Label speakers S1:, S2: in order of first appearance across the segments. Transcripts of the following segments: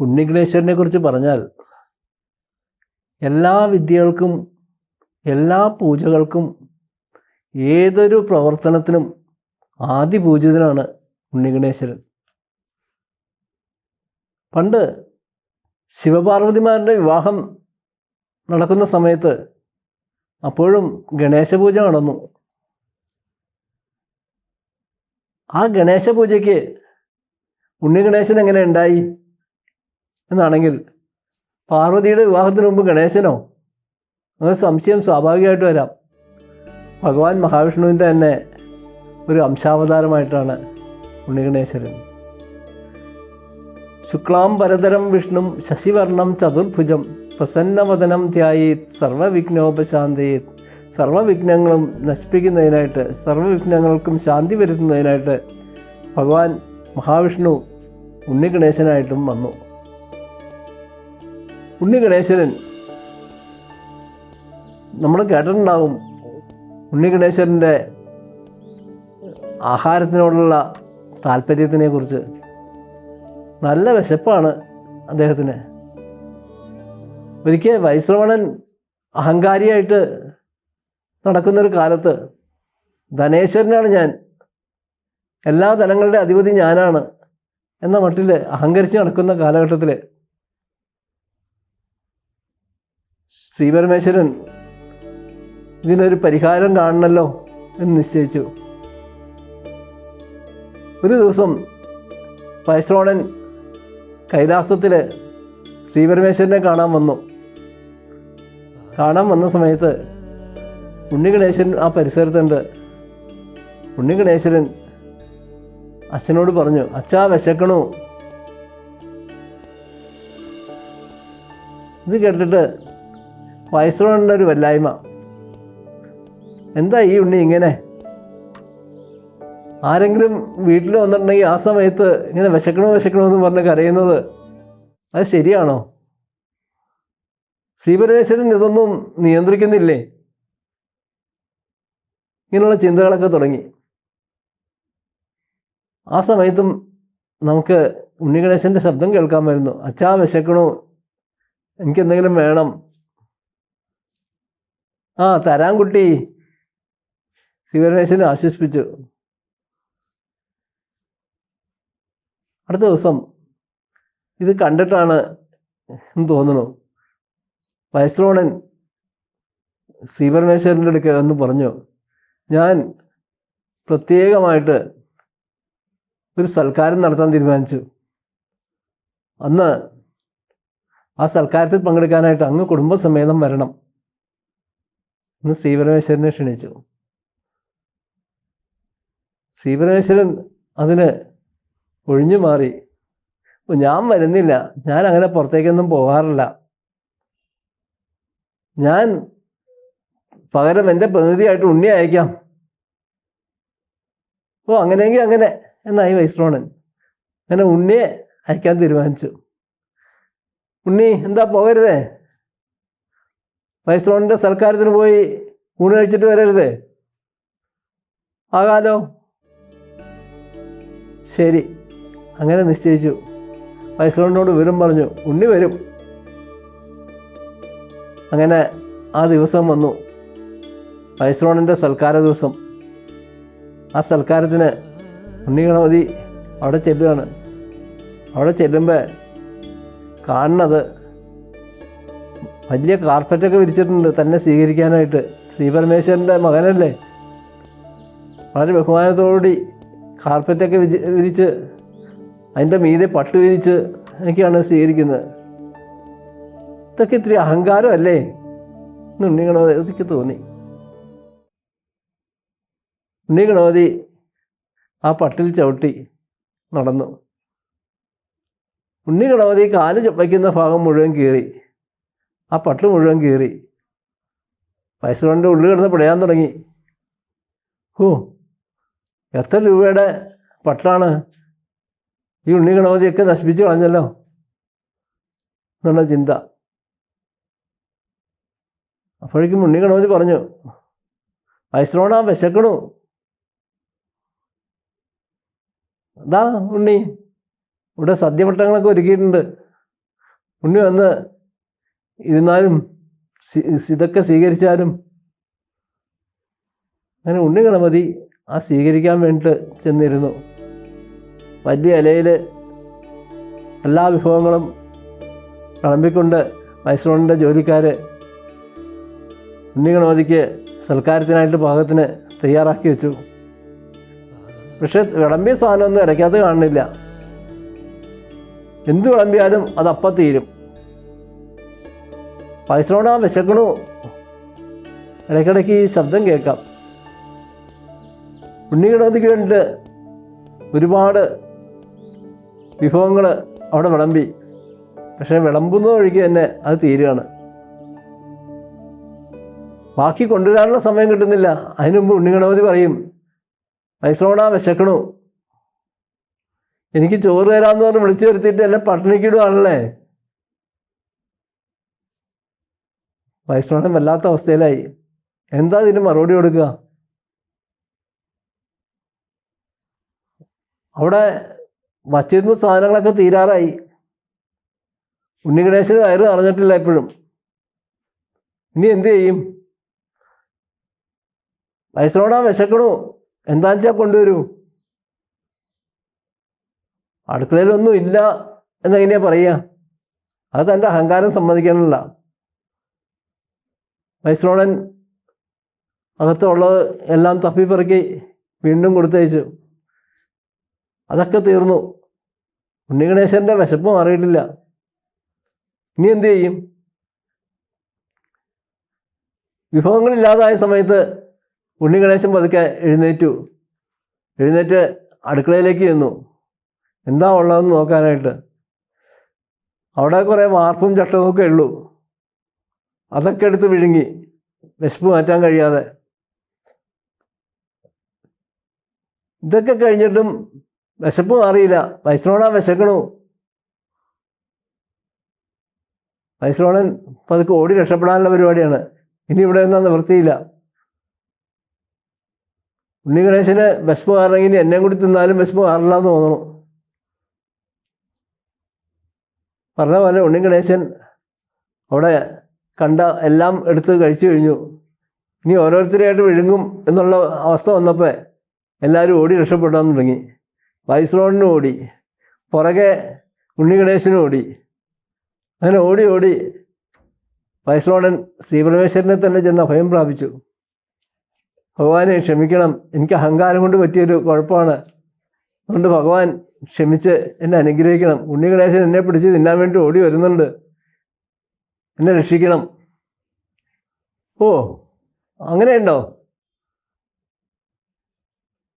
S1: ഉണ്ണിഗണേശ്വരനെ കുറിച്ച് പറഞ്ഞാൽ എല്ലാ വിദ്യകൾക്കും എല്ലാ പൂജകൾക്കും ഏതൊരു പ്രവർത്തനത്തിനും ആദ്യ പൂജിതനാണ് ഉണ്ണിഗണേശ്വരൻ പണ്ട് ശിവപാർവതിമാരുടെ വിവാഹം നടക്കുന്ന സമയത്ത് അപ്പോഴും ഗണേശ പൂജ നടന്നു. ആ ഗണേശ പൂജയ്ക്ക് ഉണ്ണിഗണേശൻ എങ്ങനെ ഉണ്ടായി? എന്നാണെങ്കിൽ പാർവതിയുടെ വിവാഹത്തിന് മുമ്പ് ഗണേശനോ? അങ്ങനെ സംശയം സ്വാഭാവികമായിട്ട് വരാം. ഭഗവാൻ മഹാവിഷ്ണുവിന്റെ തന്നെ ഒരു അംശാവതാരമായിട്ടാണ് ഉണ്ണിഗണേശ്വരൻ. ശുക്ലാം പരതരം വിഷ്ണു ശശിവർണം ചതുർഭുജം പ്രസന്നവദനം ധ്യായേത് സർവവിഘ്നോപശാന്തയേത്. സർവവിഘ്നങ്ങളും നശിപ്പിക്കുന്നതിനായിട്ട് സർവവിഘ്നങ്ങൾക്കും ശാന്തി വരുത്തുന്നതിനായിട്ട് ഭഗവാൻ മഹാവിഷ്ണു ഉണ്ണിഗണേശനായിട്ടും വന്നു. ഉണ്ണിഗണേശ്വരൻ നമ്മൾ കേട്ടിട്ടുണ്ടാകും ഉണ്ണി ഗണേശ്വരന്റെ ആഹാരത്തിനോടുള്ള താല്പര്യത്തിനെ കുറിച്ച് നല്ല വിശപ്പാണ് അദ്ദേഹത്തിന്. ഒരിക്കൽ വൈശ്രവണൻ അഹങ്കാരിയായിട്ട് നടക്കുന്നൊരു കാലത്ത് ധനേശ്വരനാണ് ഞാൻ എല്ലാ ധനങ്ങളുടെ അധിപതി ഞാനാണ് എന്ന മട്ടിൽ അഹങ്കരിച്ച് നടക്കുന്ന കാലഘട്ടത്തിൽ ശ്രീപരമേശ്വരൻ ഇതിനൊരു പരിഹാരം കാണണമല്ലോ എന്ന് നിശ്ചയിച്ചു. ഒരു ദിവസം വൈശ്രോണൻ കൈലാസത്തിൽ ശ്രീപരമേശ്വരനെ കാണാൻ വന്നു. കാണാൻ വന്ന സമയത്ത് ഉണ്ണിഗണേശൻ ആ പരിസരത്തുണ്ട്. ഉണ്ണിഗണേശ്വരൻ അച്ഛനോട് പറഞ്ഞു അച്ഛാ വിശക്കണു. ഇത് കേട്ടിട്ട് വയസ്സോണ്ട ഒരു വല്ലായ്മ. എന്താ ഈ ഉണ്ണി ഇങ്ങനെ? ആരെങ്കിലും വീട്ടിൽ വന്നിട്ടുണ്ടെങ്കിൽ ആ സമയത്ത് ഇങ്ങനെ വിശക്കണോ വിശക്കണോ എന്ന് പറഞ്ഞ് കരയുന്നത് അത് ശരിയാണോ? ശ്രീപരമേശ്വരൻ ഇതൊന്നും നിയന്ത്രിക്കുന്നില്ലേ? ഇങ്ങനെയുള്ള ചിന്തകളൊക്കെ തുടങ്ങി. ആ സമയത്തും നമുക്ക് ഉണ്ണി ഉണ്ണിഗണേശന്റെ ശബ്ദം കേൾക്കാൻ വരുന്നു. അച്ഛാ വിശക്കണു? എനിക്കെന്തെങ്കിലും വേണം. ആ തരാം കുട്ടി. ശിവരമേശനെ ആശ്വസിപ്പിച്ചു. അടുത്ത ദിവസം ഇത് കണ്ടിട്ടാണ് എന്ന് തോന്നുന്നു. വൈസ്രോണൻ ശ്രീപരമേശ്വരന്റെ അടുക്കൽ എന്ന് പറഞ്ഞു ഞാൻ പ്രത്യേകമായിട്ട് ഒരു സൽക്കാരം നടത്താൻ തീരുമാനിച്ചു. അന്ന് ആ സൽക്കാരത്തിൽ പങ്കെടുക്കാനായിട്ട് അങ്ങ് കുടുംബസമേതം വരണം. എന്ന് ശ്രീപരമേശ്വരനെ ക്ഷണിച്ചു. ശ്രീപരമേശ്വരൻ അതിന് ഒഴിഞ്ഞു മാറി. ഞാൻ വരുന്നില്ല. ഞാൻ അങ്ങനെ പുറത്തേക്കൊന്നും പോകാറില്ല. ഞാൻ പകരം എന്റെ പ്രതിനിധിയായിട്ട് ഉണ്ണി അയക്കാം. ഓ അങ്ങനെയെങ്കിൽ അങ്ങനെ എന്നായി വൈശ്രോണൻ അങ്ങനെ ഉണ്ണിയെ അയക്കാൻ തീരുമാനിച്ചു. ഉണ്ണി എന്താ പോകരുതേ? വൈസ്രോണിന്റെ സൽക്കാരത്തിന് പോയി ഊണ് കഴിച്ചിട്ട് വരരുത്. ആകാലോ? ശരി. അങ്ങനെ നിശ്ചയിച്ചു. വൈസ്രോണിനോട് വിവരം പറഞ്ഞു. ഉണ്ണി വരും. അങ്ങനെ ആ ദിവസം വന്നു. വൈസ്രോണിന്റെ സൽക്കാര ദിവസം. ആ സൽക്കാരത്തിന് ഉണ്ണി ഗണപതി അവിടെ ചെല്ലുകയാണ്. അവിടെ ചെല്ലുമ്പോൾ കാണുന്നത് വലിയ കാർപ്പറ്റൊക്കെ വിരിച്ചിട്ടുണ്ട്. തന്നെ സ്വീകരിക്കാനായിട്ട്. ശ്രീപരമേശ്വരന്റെ മകനല്ലേ? വളരെ ബഹുമാനത്തോടുകൂടി കാർപ്പറ്റൊക്കെ വിരി വിരിച്ച് അതിന്റെ മീതെ പട്ട് വിരിച്ച് ഒക്കെയാണ് സ്വീകരിക്കുന്നത്. ഇതൊക്കെ ഇത്തിരി അഹങ്കാരമല്ലേ ഉണ്ണി ഗണപതിക്ക് തോന്നി. ഉണ്ണി ഗണപതി ആ പട്ടിൽ ചവിട്ടി നടന്നു. ഉണ്ണി ഗണപതി കാൽ ചപ്പയ്ക്കുന്ന ഭാഗം മുഴുവൻ കീറി. ആ പട്ട് മുഴുവൻ കീറി. വയസ്സുകൊണ്ട് ഉള്ളിൽ കിടന്ന് പിടയാൻ തുടങ്ങി. ഹോ എത്ര രൂപയുടെ പട്ടാണ് ഈ ഉണ്ണി ഗണപതിയൊക്കെ നശിപ്പിച്ച് കളഞ്ഞല്ലോ എന്നുള്ള ചിന്ത. അപ്പോഴേക്കും ഉണ്ണി ഗണപതി പറഞ്ഞു വയസ്സോണ വിശക്കണു. അതാ ഉണ്ണി ഇവിടെ സദ്യവട്ടങ്ങളൊക്കെ ഒരുക്കിയിട്ടുണ്ട്. ഉണ്ണി വന്ന് ഇരുന്നാലും ഇതൊക്കെ സ്വീകരിച്ചാലും അങ്ങനെ ഉണ്ണി ഗണപതി ആ സ്വീകരിക്കാൻ വേണ്ടിയിട്ട് ചെന്നിരുന്നു. വലിയ ഇലയിൽ എല്ലാ വിഭവങ്ങളും വിളമ്പിക്കൊണ്ട് മൈസൂറിന്റെ ജോലിക്കാർ ഉണ്ണി ഗണപതിക്ക് സൽക്കാരത്തിനായിട്ട് പാകത്തിന് തയ്യാറാക്കി വെച്ചു. പക്ഷെ വിളമ്പിയ സാധനമൊന്നും ഇടയ്ക്കകത്ത് കാണുന്നില്ല. എന്ത് വിളമ്പിയാലും അത് അപ്പം തീരും. പൈസനോട് ആ വിശക്കണു. ഇടയ്ക്കിടയ്ക്ക് ഈ ശബ്ദം കേൾക്കാം. ഉണ്ണിഗണപതിക്ക് വേണ്ടിയിട്ട് ഒരുപാട് വിഭവങ്ങൾ അവിടെ വിളമ്പി. പക്ഷേ വിളമ്പുന്ന വഴിക്ക് തന്നെ അത് തീരുകയാണ്. ബാക്കി കൊണ്ടുവരാനുള്ള സമയം കിട്ടുന്നില്ല. അതിനുമുമ്പ് ഉണ്ണിഗണപതി പറയും മൈസോണ വിശക്കണു. എനിക്ക് ചോറ് തരാമെന്ന് പറഞ്ഞ് വിളിച്ചു വരുത്തിയിട്ട് എന്നെ പട്ടിണിക്കിടുവാണല്ലേ. വൈഷ്ണവൻ വല്ലാത്ത അവസ്ഥയിലായി. എന്താ ഇതിന് മറുപടി കൊടുക്കുക? അവിടെ വച്ചിരുന്ന സാധനങ്ങളൊക്കെ തീരാറായി. ഉണ്ണിഗണേശന് വയറ് അറിഞ്ഞിട്ടില്ല എപ്പോഴും ഇനി എന്ത് ചെയ്യും? വയസ്സിനോടാ വിശക്കണു. എന്താ വെച്ചാൽ കൊണ്ടുവരൂ. അടുക്കളയിലൊന്നും ഇല്ല എന്നെങ്ങനെയാ പറയുക? അത് തന്റെ അഹങ്കാരം സമ്മതിക്കാനുള്ള വൈശ്രോണൻ അകത്തുള്ളത് എല്ലാം തപ്പിപ്പെറുക്കി വീണ്ടും കൊടുത്തയച്ചു. അതൊക്കെ തീർന്നു. ഉണ്ണിഗണേശന്റെ വിശപ്പ് മാറിയിട്ടില്ല. ഇനി എന്ത് ചെയ്യും? വിഭവങ്ങളില്ലാതായ സമയത്ത് ഉണ്ണിഗണേശൻ പതുക്കെ എഴുന്നേറ്റു. എഴുന്നേറ്റ് അടുക്കളയിലേക്ക് ചെന്നു. എന്താ ഉള്ളതെന്ന് നോക്കാനായിട്ട്. അവിടെ കുറേ വാർപ്പും ചട്ടവും ഒക്കെ ഉള്ളൂ. അതൊക്കെ എടുത്ത് വിഴുങ്ങി. വിശപ്പ് മാറ്റാൻ കഴിയാതെ. ഇതൊക്കെ കഴിഞ്ഞിട്ടും വിശപ്പ് മാറിയില്ല. വൈസ്രോണ വിശക്കണു. വൈസ്രോണൻ പതുക്കെ ഓടി രക്ഷപ്പെടാനുള്ള പരിപാടിയാണ്. ഇനി ഇവിടെ നിന്നാ നിവൃത്തിയില്ല. ഉണ്ണി ഗണേശന് വിശപ്പ് മാറണമെങ്കിൽ എന്നെ കൂടി തിന്നാലും വിശപ്പ് മാറില്ല എന്ന് തോന്നണം പറഞ്ഞ പോലെ ഉണ്ണി ഗണേശൻ അവിടെ കണ്ട എല്ലാം എടുത്ത് കഴിച്ചു കഴിഞ്ഞു. ഇനി ഓരോരുത്തരെയായിട്ട് വിഴുങ്ങും എന്നുള്ള അവസ്ഥ വന്നപ്പോൾ എല്ലാവരും ഓടി രക്ഷപ്പെടാൻ തുടങ്ങി. വൈസ്രോണിന് ഓടി. പുറകെ ഉണ്ണി ഓടി. അങ്ങനെ ഓടി ഓടി വൈസ്രോണൻ ശ്രീപരമേശ്വരനെ തന്നെ ചെന്ന് അഭയം പ്രാപിച്ചു. ഭഗവാനെ ക്ഷമിക്കണം. എനിക്ക് അഹങ്കാരം കൊണ്ട് പറ്റിയൊരു കുഴപ്പമാണ്. അതുകൊണ്ട് ഭഗവാൻ ക്ഷമിച്ച് എന്നെ അനുഗ്രഹിക്കണം. ഉണ്ണി ഗണേശൻ എന്നെ പിടിച്ച് തിന്നാൻ വേണ്ടി ഓടി വരുന്നുണ്ട്. എന്നെ രക്ഷിക്കണം. ഓ അങ്ങനെയുണ്ടോ?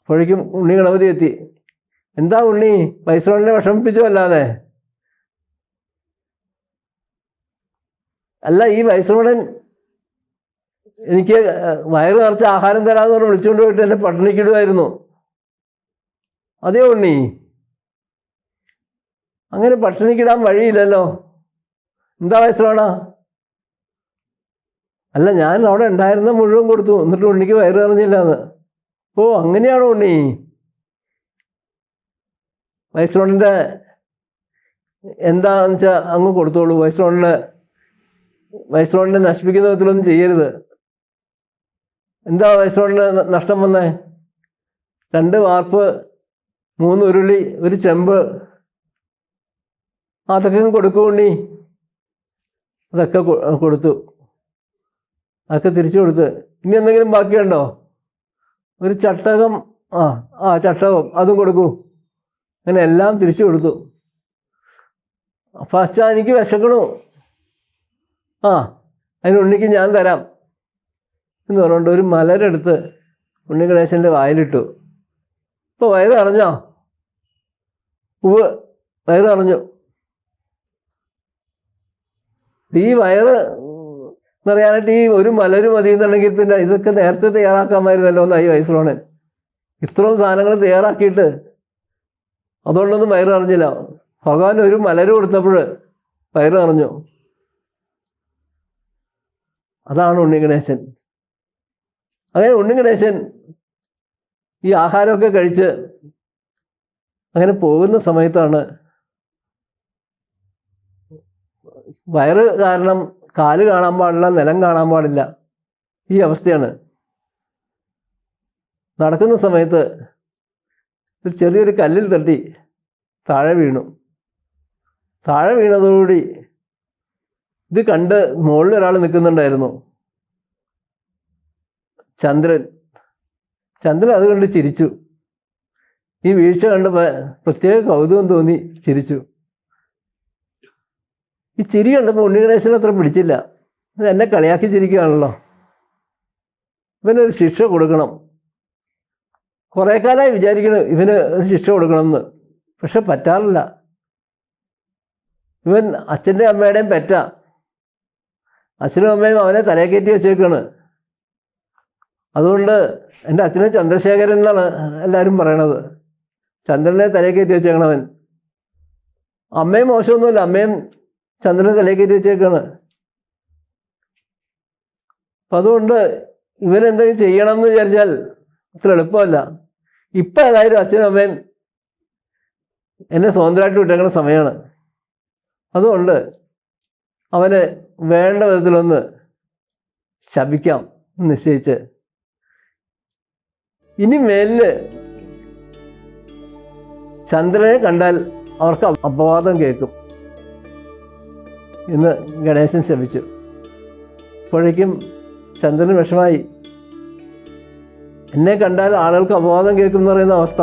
S1: അപ്പോഴേക്കും ഉണ്ണി ഗണപതി എത്തി. എന്താ ഉണ്ണി? വൈശ്രവണിനെ വിഷമിപ്പിച്ചോ അല്ലാതെ? അല്ല ഈ വൈശ്രവണൻ എനിക്ക് വയറ് നിറച്ച് ആഹാരം തരാമെന്ന് പറഞ്ഞ് വിളിച്ചുകൊണ്ട് പോയിട്ട് എന്നെ പട്ടിണിക്കിടുമായിരുന്നു അതേ ഉണ്ണി? അങ്ങനെ പട്ടിണിക്കിടാൻ വഴിയില്ലല്ലോ. എന്താ വയസ്സിലാണോ അല്ല ഞാൻ അവിടെ ഉണ്ടായിരുന്ന മുഴുവൻ കൊടുത്തു. എന്നിട്ട് ഉണ്ണിക്ക് വയറ് നിറഞ്ഞില്ല എന്ന് ഓ അങ്ങനെയാണോ ഉണ്ണി? വയസ്സിലോണിന്റെ എന്താന്ന് വെച്ചാൽ അങ്ങ് കൊടുത്തോളൂ. വയസ്സിലോണിന് വയസ്സിലോണിനെ നശിപ്പിക്കുന്ന വിധത്തിലൊന്നും ചെയ്യരുത്. എന്താ വയസ്സിലോണിന് നഷ്ടം വന്നേ? രണ്ട് വാർപ്പ് മൂന്ന് ഉരുളി ഒരു ചെമ്പ്. അതൊക്കെ കൊടുക്കൂ ഉണ്ണി. അതൊക്കെ കൊടുത്തു. അതൊക്കെ തിരിച്ചു കൊടുത്ത്. ഇനി എന്തെങ്കിലും ബാക്കിയുണ്ടോ? ഒരു ചട്ടകം ആ ആ ചട്ടകം. അതും കൊടുക്കൂ. അങ്ങനെ എല്ലാം തിരിച്ചു കൊടുത്തു. അപ്പം അച്ഛ എനിക്ക് വിശക്കണു. ആ അതിന് ഉണ്ണിക്ക് ഞാൻ തരാം എന്ന് പറഞ്ഞുകൊണ്ട് ഒരു മലരെടുത്ത് ഉണ്ണി ഗണേശന്റെ വായിലിട്ടു. ഇപ്പോൾ വയറ് അറിഞ്ഞോ ഉവ് വയറ് അറിഞ്ഞു ഈ വയറ് എന്നറിയാനായിട്ട് ഈ ഒരു മലര് മതി എന്നുണ്ടെങ്കിൽ പിന്നെ ഇതൊക്കെ നേരത്തെ തയ്യാറാക്കാമായിരുന്നല്ലോ എന്നായി വയസ്സിലോണൻ ഇത്രയും സാധനങ്ങൾ തയ്യാറാക്കിയിട്ട് അതുകൊണ്ടൊന്നും വയറ് അറിഞ്ഞില്ല ഭഗവാൻ ഒരു മലര് കൊടുത്തപ്പോൾ വയറ് അറിഞ്ഞു അതാണ് ഉണ്ണി ഗണേശൻ. അങ്ങനെ ഉണ്ണി ഗണേശൻ ഈ ആഹാരമൊക്കെ കഴിച്ച് അങ്ങനെ പോകുന്ന സമയത്താണ് വയറ് കാരണം കാൽ കാണാൻ പാടില്ല നിലം കാണാൻ പാടില്ല. ഈ അവസ്ഥയാണ്. നടക്കുന്ന സമയത്ത് ഒരു ചെറിയൊരു കല്ലിൽ തട്ടി താഴെ വീണു. താഴെ വീണതോടുകൂടി ഇത് കണ്ട് മുകളിൽ ഒരാൾ നിൽക്കുന്നുണ്ടായിരുന്നു. ചന്ദ്രൻ. ചന്ദ്രൻ അത് കണ്ട് ചിരിച്ചു. ഈ വീഴ്ച കണ്ട് പ്രത്യേക കൗതുകം തോന്നി ചിരിച്ചു. ഈ ചിരി കണ്ടപ്പോൾ ഉണ്ണിഗണേശൻ അത്ര പിടിച്ചില്ല. അത് എന്നെ കളിയാക്കി ചിരിക്കുകയാണല്ലോ. ഇവനൊരു ശിക്ഷ കൊടുക്കണം. കുറേ കാലമായി വിചാരിക്കണം ഇവന് ശിക്ഷ കൊടുക്കണമെന്ന്. പക്ഷെ പറ്റാറില്ല. ഇവൻ അച്ഛന്റെ അമ്മയുടെയും പെറ്റ. അച്ഛനും അമ്മയും അവനെ തലയെ കയറ്റി വെച്ചേക്കാണ്. അതുകൊണ്ട് എന്റെ അച്ഛനെ ചന്ദ്രശേഖരൻ എന്നാണ് എല്ലാവരും പറയണത്. ചന്ദ്രനെ തലയെ കയറ്റി വെച്ചേക്കണവൻ. അമ്മയും മോശമൊന്നുമില്ല. അമ്മയും ചന്ദ്രനെ തലയ്ക്കേറ്റി വെച്ചേക്കാണ്. അപ്പം അതുകൊണ്ട് ഇവരെന്തെങ്കിലും ചെയ്യണം എന്ന് വിചാരിച്ചാൽ അത്ര എളുപ്പമല്ല. ഇപ്പം ഏതായാലും അച്ഛനും അമ്മയും എന്നെ സ്വതന്ത്രമായിട്ട് വിട്ടേക്കുന്ന സമയമാണ് അതുകൊണ്ട് അവന് വേണ്ട വിധത്തിലൊന്ന് ശപിക്കാം നിശ്ചയിച്ച്. ഇനി മേലിൽ ചന്ദ്രനെ കണ്ടാൽ അവർക്ക് അപവാദം കേൾക്കും. എന്ന് ഗണേശൻ ശപിച്ചു അപ്പോഴേക്കും ചന്ദ്രൻ വിഷമായി. എന്നെ കണ്ടാൽ ആളുകൾക്ക് അപവാദം കേൾക്കും എന്ന് പറയുന്ന അവസ്ഥ.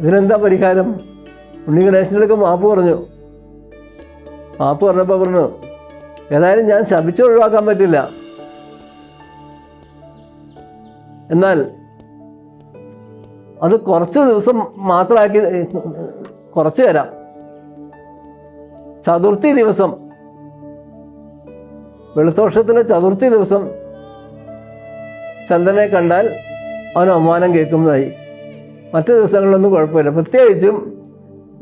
S1: ഇതിനെന്താ പരിഹാരം? ഉണ്ണി അടുക്ക മാപ്പ് പറഞ്ഞു. മാപ്പ് പറഞ്ഞപ്പോൾ പറഞ്ഞു ഏതായാലും ഞാൻ ശപിച്ച് ഒഴിവാക്കാൻ പറ്റില്ല. എന്നാൽ അത് കുറച്ച് ദിവസം മാത്രമാക്കി കുറച്ച് തരാം. ചതുർത്ഥി ദിവസം. വെളുത്തോഷത്തിലെ ചതുർത്ഥി ദിവസം. ചന്ദ്രനെ കണ്ടാൽ അവൻ അവമാനം കേൾക്കുന്നതായി. മറ്റു ദിവസങ്ങളിലൊന്നും കുഴപ്പമില്ല. പ്രത്യേകിച്ചും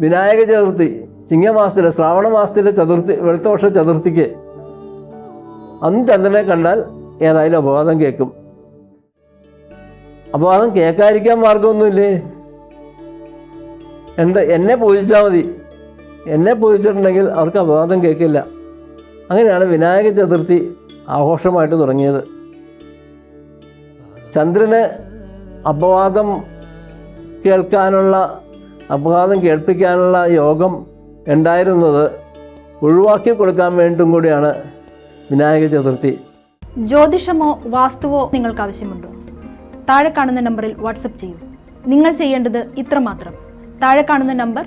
S1: വിനായക ചതുർത്ഥി ചിങ്ങമാസത്തിലെ ശ്രാവണ മാസത്തിലെ ചതുർത്ഥി വെളുത്തോഷ ചതുർത്ഥിക്ക്. അന്ന് ചന്ദ്രനെ കണ്ടാൽ ഏതായാലും അപവാദം കേൾക്കും. അപവാദം കേൾക്കാതിരിക്കാൻ മാർഗമൊന്നുമില്ലേ എന്താ എന്നെ പൂജിച്ചാൽ മതി. എന്നെ പൂജിച്ചിട്ടുണ്ടെങ്കിൽ അവർക്ക് അപവാദം കേൾക്കില്ല. അങ്ങനെയാണ് വിനായക ചതുർത്ഥി ആഘോഷമായിട്ട് തുടങ്ങിയത്. ചന്ദ്രന് അപവാദം കേൾക്കാനുള്ള അപവാദം കേൾപ്പിക്കാനുള്ള യോഗം ഉണ്ടായിരുന്നത് ഒഴിവാക്കി കൊടുക്കാൻ വേണ്ടും കൂടിയാണ് വിനായക ചതുർത്ഥി.
S2: ജ്യോതിഷമോ വാസ്തുവോ നിങ്ങൾക്ക് ആവശ്യമുണ്ടോ? താഴെ കാണുന്ന നമ്പറിൽ വാട്സപ്പ് ചെയ്യൂ. നിങ്ങൾ ചെയ്യേണ്ടത് ഇത്രമാത്രം. താഴെ കാണുന്ന നമ്പർ